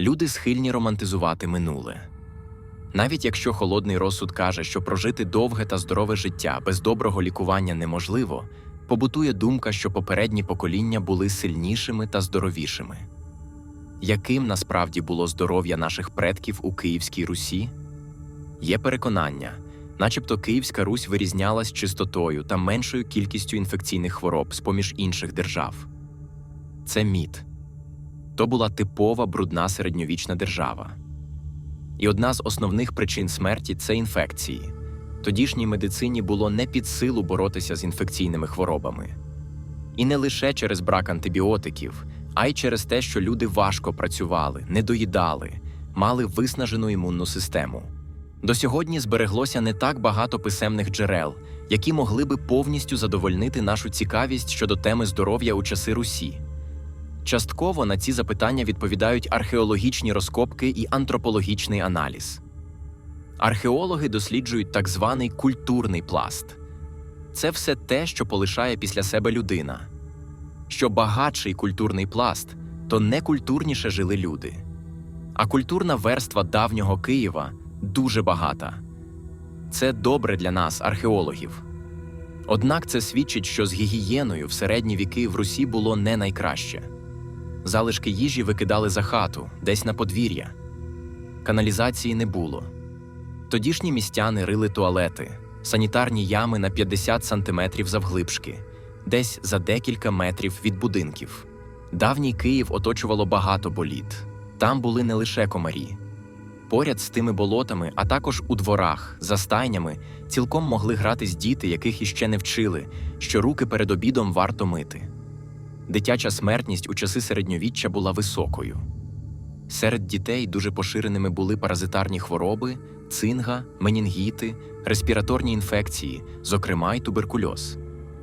люди схильні романтизувати минуле. Навіть якщо холодний розсуд каже, що прожити довге та здорове життя без доброго лікування неможливо, побутує думка, що попередні покоління були сильнішими та здоровішими. Яким насправді було здоров'я наших предків у Київській Русі? Є переконання, начебто Київська Русь вирізнялась чистотою та меншою кількістю інфекційних хвороб з поміж інших держав. Це міт. То була типова брудна середньовічна держава. І одна з основних причин смерті це інфекції. Тодішній медицині було не під силу боротися з інфекційними хворобами. І не лише через брак антибіотиків, а й через те, що люди важко працювали, не доїдали, мали виснажену імунну систему. До сьогодні збереглося не так багато писемних джерел, які могли би повністю задовольнити нашу цікавість щодо теми здоров'я у часи Русі. Частково на ці запитання відповідають археологічні розкопки і антропологічний аналіз. Археологи досліджують так званий культурний пласт це все те, що полишає після себе людина. Що багатший культурний пласт, то некультурніше жили люди. А культурна верства давнього Києва дуже багата. Це добре для нас, археологів. Однак це свідчить, що з гігієною в середні віки в Русі було не найкраще. Залишки їжі викидали за хату, десь на подвір'я. Каналізації не було. Тодішні містяни рили туалети, санітарні ями на 50 сантиметрів завглибшки, десь за декілька метрів від будинків. Давній Київ оточувало багато боліт. Там були не лише комарі. Поряд з тими болотами, а також у дворах, за стайнями, цілком могли гратись діти, яких іще не вчили, що руки перед обідом варто мити. Дитяча смертність у часи середньовіччя була високою. Серед дітей дуже поширеними були паразитарні хвороби, цинга, менінгіти, респіраторні інфекції, зокрема й туберкульоз.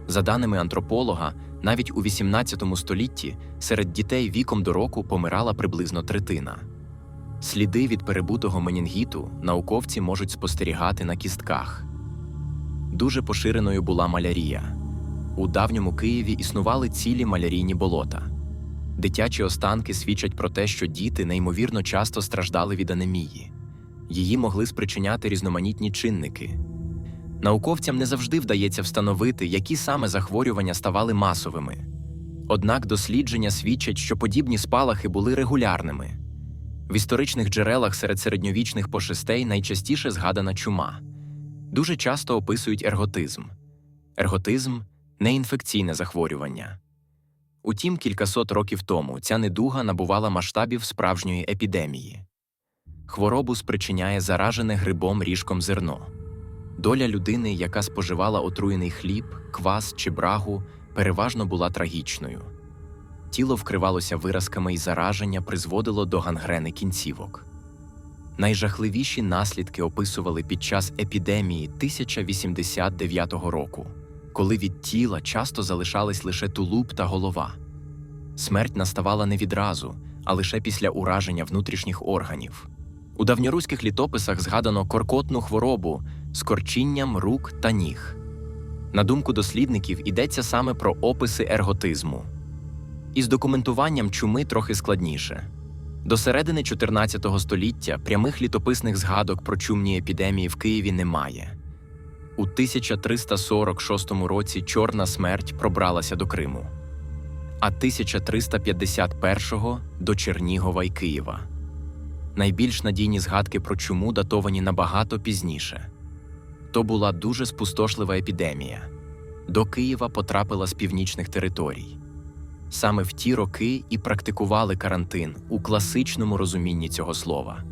За даними антрополога, навіть у XVIII столітті серед дітей віком до року помирала приблизно третина. Сліди від перебутого менінгіту науковці можуть спостерігати на кістках. Дуже поширеною була малярія. У давньому Києві існували цілі малярійні болота. Дитячі останки свідчать про те, що діти неймовірно часто страждали від анемії. Її могли спричиняти різноманітні чинники. Науковцям не завжди вдається встановити, які саме захворювання ставали масовими. Однак дослідження свідчать, що подібні спалахи були регулярними. В історичних джерелах серед середньовічних пошестей найчастіше згадана чума. Дуже часто описують ерготизм. Ерготизм неінфекційне захворювання. Утім, кількасот років тому ця недуга набувала масштабів справжньої епідемії. Хворобу спричиняє заражене грибом ріжком зерно. Доля людини, яка споживала отруєний хліб, квас чи брагу, переважно була трагічною. Тіло вкривалося виразками і зараження призводило до гангрени кінцівок. Найжахливіші наслідки описували під час епідемії 1089 року, коли від тіла часто залишались лише тулуб та голова. Смерть наставала не відразу, а лише після ураження внутрішніх органів. У давньоруських літописах згадано коркотну хворобу з корчінням рук та ніг. На думку дослідників, йдеться саме про описи ерготизму. Із документуванням чуми трохи складніше. До середини 14 століття прямих літописних згадок про чумні епідемії в Києві немає. У 1346 році Чорна смерть пробралася до Криму, а 1351-го до Чернігова й Києва. Найбільш надійні згадки про чуму датовані набагато пізніше. То була дуже спустошлива епідемія. До Києва потрапила з північних територій. Саме в ті роки і практикували карантин у класичному розумінні цього слова.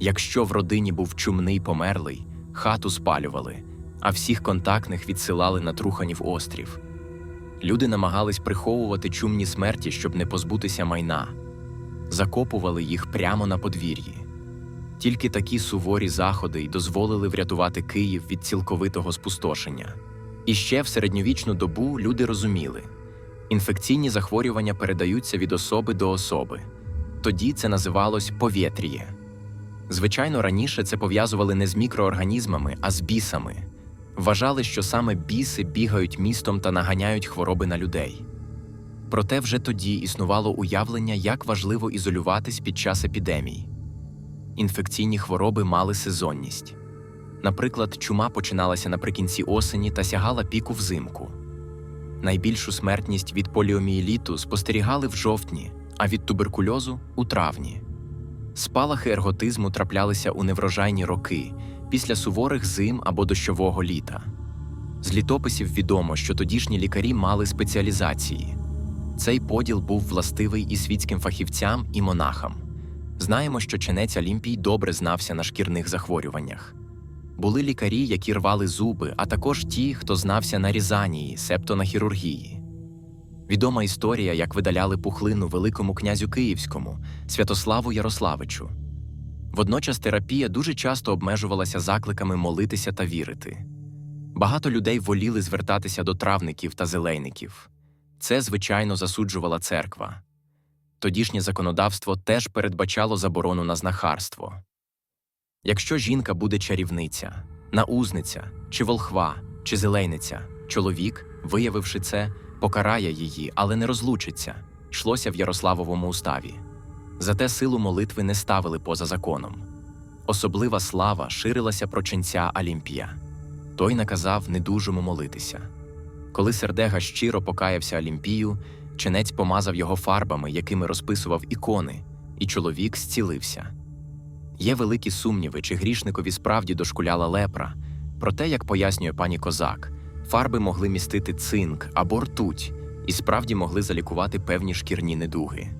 Якщо в родині був чумний померлий, хату спалювали, а всіх контактних відсилали на Труханів острів. Люди намагались приховувати чумні смерті, щоб не позбутися майна, закопували їх прямо на подвір'ї. Тільки такі суворі заходи й дозволили врятувати Київ від цілковитого спустошення. І ще в середньовічну добу люди розуміли, інфекційні захворювання передаються від особи до особи. Тоді це називалось повітріє. Звичайно, раніше це пов'язували не з мікроорганізмами, а з бісами. Вважали, що саме біси бігають містом та наганяють хвороби на людей. Проте вже тоді існувало уявлення, як важливо ізолюватись під час епідемій. Інфекційні хвороби мали сезонність. Наприклад, чума починалася наприкінці осені та сягала піку взимку. Найбільшу смертність від поліомієліту спостерігали в жовтні, а від туберкульозу у травні. Спалахи ерготизму траплялися у неврожайні роки після суворих зим або дощового літа. З літописів відомо, що тодішні лікарі мали спеціалізації. Цей поділ був властивий і світським фахівцям, і монахам. Знаємо, що ченець Олімпій добре знався на шкірних захворюваннях. Були лікарі, які рвали зуби, а також ті, хто знався на різанії, себто на хірургії. Відома історія, як видаляли пухлину Великому князю Київському, Святославу Ярославичу. Водночас терапія дуже часто обмежувалася закликами молитися та вірити. Багато людей воліли звертатися до травників та зелейників. Це, звичайно, засуджувала церква. Тодішнє законодавство теж передбачало заборону на знахарство. Якщо жінка буде чарівниця, наузниця, чи волхва, чи зелейниця, чоловік, виявивши це, покарає її, але не розлучиться, йшлося в Ярославовому уставі. Зате силу молитви не ставили поза законом. Особлива слава ширилася про ченця Олімпія. Той наказав недужому молитися. Коли сердега щиро покаявся Олімпію, ченець помазав його фарбами, якими розписував ікони, і чоловік зцілився. Є великі сумніви, чи грішникові справді дошкуляла лепра. Проте, як пояснює пані Козак, фарби могли містити цинк або ртуть і справді могли залікувати певні шкірні недуги.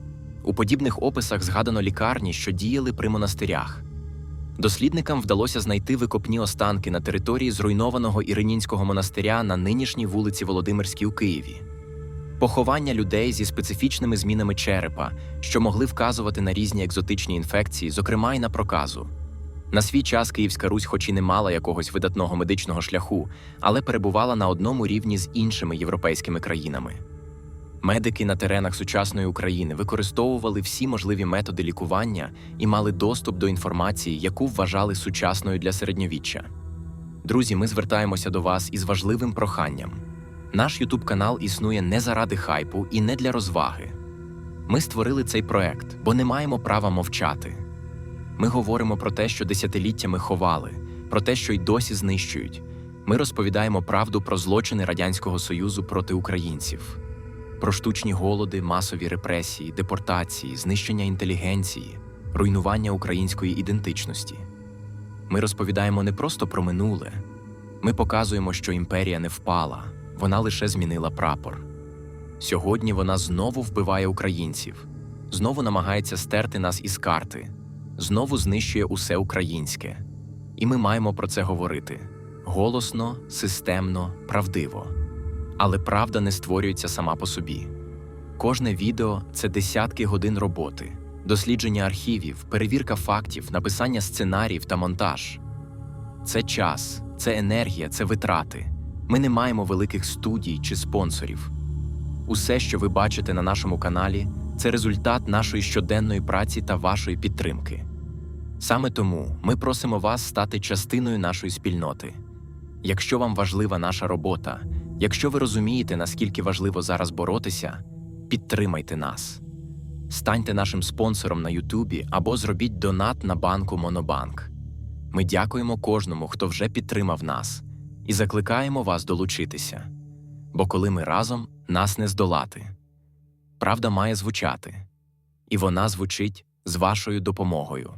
У подібних описах згадано лікарні, що діяли при монастирях. Дослідникам вдалося знайти викопні останки на території зруйнованого Іринінського монастиря на нинішній вулиці Володимирській у Києві. Поховання людей зі специфічними змінами черепа, що могли вказувати на різні екзотичні інфекції, зокрема й на проказу. На свій час Київська Русь, хоч і не мала якогось видатного медичного шляху, але перебувала на одному рівні з іншими європейськими країнами. Медики на теренах сучасної України використовували всі можливі методи лікування і мали доступ до інформації, яку вважали сучасною для середньовіччя. Друзі, ми звертаємося до вас із важливим проханням. Наш Ютуб канал існує не заради хайпу і не для розваги. Ми створили цей проект, бо не маємо права мовчати. Ми говоримо про те, що десятиліттями ховали, про те, що й досі знищують. Ми розповідаємо правду про злочини Радянського Союзу проти українців, про штучні голоди, масові репресії, депортації, знищення інтелігенції, руйнування української ідентичності. Ми розповідаємо не просто про минуле, ми показуємо, що імперія не впала, вона лише змінила прапор. Сьогодні вона знову вбиває українців, знову намагається стерти нас із карти, знову знищує усе українське. І ми маємо про це говорити голосно, системно, правдиво. Але правда не створюється сама по собі. Кожне відео це десятки годин роботи, дослідження архівів, перевірка фактів, написання сценаріїв та монтаж. Це час, це енергія, це витрати. Ми не маємо великих студій чи спонсорів. Усе, що ви бачите на нашому каналі, це результат нашої щоденної праці та вашої підтримки. Саме тому ми просимо вас стати частиною нашої спільноти. Якщо вам важлива наша робота, якщо ви розумієте, наскільки важливо зараз боротися, підтримайте нас. Станьте нашим спонсором на Ютубі або зробіть донат на банку Монобанк. Ми дякуємо кожному, хто вже підтримав нас, і закликаємо вас долучитися. Бо коли ми разом, нас не здолати. Правда має звучати, і вона звучить з вашою допомогою.